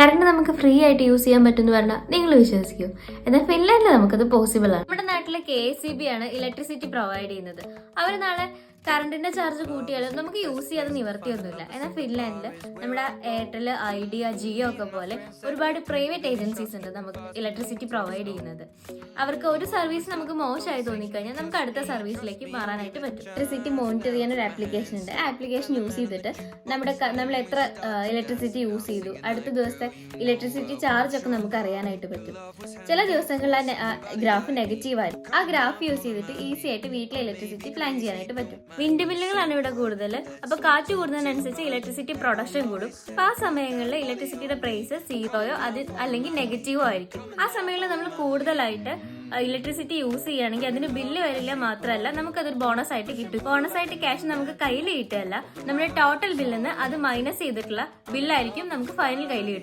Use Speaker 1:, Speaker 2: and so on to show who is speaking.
Speaker 1: Current നമുക്ക് free ആയിട്ട് use ചെയ്യാൻ പറ്റുമെന്ന് പറഞ്ഞാൽ നിങ്ങൾ വിശ്വസിക്കൂ. എന്നാൽ ഫിൻലാൻഡിൽ നമുക്കത് പോസിബിൾ ആണ്. നമ്മുടെ നാട്ടിലെ കെ എസ് സി ബി ആണ് ഇലക്ട്രിസിറ്റി പ്രൊവൈഡ് ചെയ്യുന്നത്. അവർ നാളെ കറണ്ടിന്റെ ചാർജ് കൂട്ടിയാലും നമുക്ക് യൂസ് ചെയ്യാതെ നിവർത്തിയൊന്നുമില്ല. എന്നാൽ ഫിൻലാൻഡിൽ നമ്മുടെ എയർടെൽ ഐഡിയ ജിയോ ഒക്കെ പോലെ ഒരുപാട് പ്രൈവറ്റ് ഏജൻസീസ് ഉണ്ട് നമുക്ക് ഇലക്ട്രിസിറ്റി പ്രൊവൈഡ് ചെയ്യുന്നത്. അവർക്ക് ഒരു സർവീസ് നമുക്ക് മോശമായി തോന്നിക്കഴിഞ്ഞാൽ നമുക്ക് അടുത്ത സർവീസിലേക്ക് മാറാനായിട്ട് പറ്റും. ഇലക്ട്രിസിറ്റി മോണിറ്റർ ചെയ്യാൻ ഒരു ആപ്ലിക്കേഷൻ ഉണ്ട്. ആപ്ലിക്കേഷൻ യൂസ് ചെയ്തിട്ട് നമ്മുടെ നമ്മൾ എത്ര ഇലക്ട്രിസിറ്റി യൂസ് ചെയ്തു. അടുത്ത ദിവസത്തെ ഇലക്ട്രിസിറ്റി ചാർജ് ഒക്കെ നമുക്ക് അറിയാനായിട്ട് പറ്റും. ചില ദിവസങ്ങളിൽ ആ ഗ്രാഫ് നെഗറ്റീവ് ആയിരിക്കും. ആ ഗ്രാഫ് യൂസ് ചെയ്തിട്ട് ഈസി ആയിട്ട് വീട്ടിലെ ഇലക്ട്രിസിറ്റി പ്ലാൻ ചെയ്യാനായിട്ട് പറ്റും. വിൻഡ് മില്ലുകളാണ് ഇവിടെ കൂടുതൽ അപ്പൊ കാറ്റ് കൂടുന്നതിനനുസരിച്ച് ഇലക്ട്രിസിറ്റി പ്രൊഡക്ഷൻ കൂടും. അപ്പൊ ആ സമയങ്ങളിൽ ഇലക്ട്രിസിറ്റിയുടെ പ്രൈസ് സീറോയോ അത് അല്ലെങ്കിൽ നെഗറ്റീവോ ആയിരിക്കും. ആ സമയങ്ങളിൽ നമ്മൾ കൂടുതലായിട്ട് ഇലക്ട്രിസിറ്റി യൂസ് ചെയ്യുകയാണെങ്കിൽ അതിന് ബില്ല് വരില്ല മാത്രമല്ല നമുക്കതൊരു ബോണസ് ആയിട്ട് കിട്ടും. ബോണസ് ആയിട്ട് ക്യാഷ് നമുക്ക് കയ്യിൽ കിട്ടുകയല്ല. നമ്മുടെ ടോട്ടൽ ബില്ലിൽ നിന്ന് അത് മൈനസ് ചെയ്തിട്ടുള്ള ബില്ലായിരിക്കും നമുക്ക് ഫൈനൽ കയ്യിൽ കിട്ടും